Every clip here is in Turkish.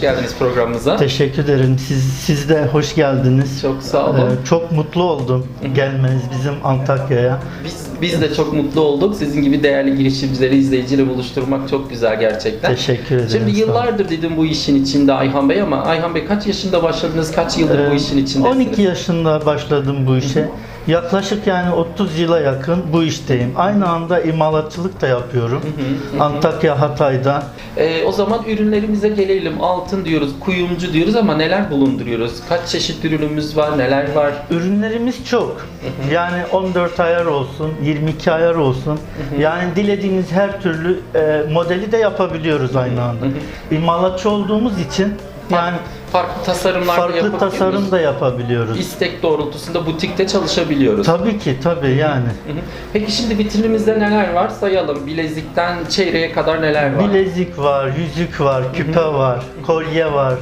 geldiniz programımıza. Teşekkür ederim. Siz, siz de hoş geldiniz. Çok sağ olun. Ee, çok mutlu oldum gelmeniz bizim Antakya'ya. Biz, biz de çok mutlu olduk. Sizin gibi değerli girişimcileri izleyiciyle buluşturmak çok güzel gerçekten. Teşekkür ederim. Şimdi yıllardır dedim bu işin içinde Ayhan Bey ama Ayhan Bey kaç yaşında başladınız? Kaç yıldır bu Ee, işin içindesiniz? 12 yaşında başladım bu işe. Yaklaşık yani 30 yıla yakın bu işteyim. Aynı anda imalatçılık da yapıyorum. hı, hı. Antakya, Hatay'da. Ee, o zaman ürünlerimize gelelim. Altın diyoruz, kuyumcu diyoruz ama neler bulunduruyoruz? Kaç çeşit ürünümüz var, neler var? Ürünlerimiz çok. Yani 14 ayar olsun, 22 ayar olsun. Yani dilediğiniz her türlü e, modeli de yapabiliyoruz aynı anda. İmalatçı olduğumuz için yani Farklı tasarımlar da farklı yapabiliyoruz. tasarım da yapabiliyoruz. İstek doğrultusunda butikte çalışabiliyoruz. Tabii ki tabii yani. Hı hı. Peki şimdi vitrinimizde neler var sayalım. Bilezikten çeyreğe kadar neler var? Bilezik var, yüzük var, küpe var, kolye var,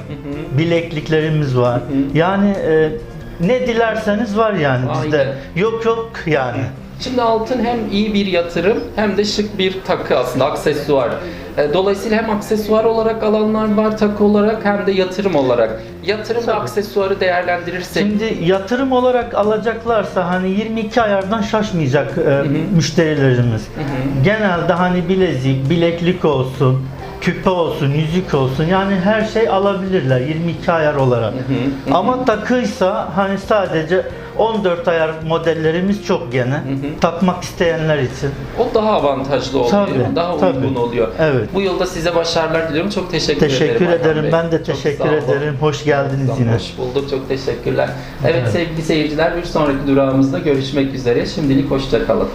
bilekliklerimiz var. Yani e, ne dilerseniz var yani bizde. Aynen. Yok yok yani. Şimdi altın hem iyi bir yatırım hem de şık bir takı aslında aksesuar. E, Dolayısıyla hem aksesuar olarak alanlar var takı olarak hem de yatırım olarak. Yatırım ve aksesuarı değerlendirirsek Şimdi yatırım olarak alacaklarsa hani 22 ayardan şaşmayacak e, müşterilerimiz. Genelde hani bilezik, bileklik olsun, küpe olsun, yüzük olsun yani her şey alabilirler 22 ayar olarak. Ama takıysa hani sadece 14 ayar modellerimiz çok gene. Takmak isteyenler için. o daha avantajlı oluyor. Tabii, daha tabii. uygun oluyor. Evet. Bu yılda size başarılar diliyorum. Çok teşekkür, ederim. Teşekkür ederim. Bey. Ben de Çok teşekkür ederim. Hoş geldiniz Tamam, yine. Hoş bulduk. Çok teşekkürler. Evet, Evet. sevgili seyirciler bir sonraki durağımızda görüşmek üzere. Şimdilik hoşça kalın.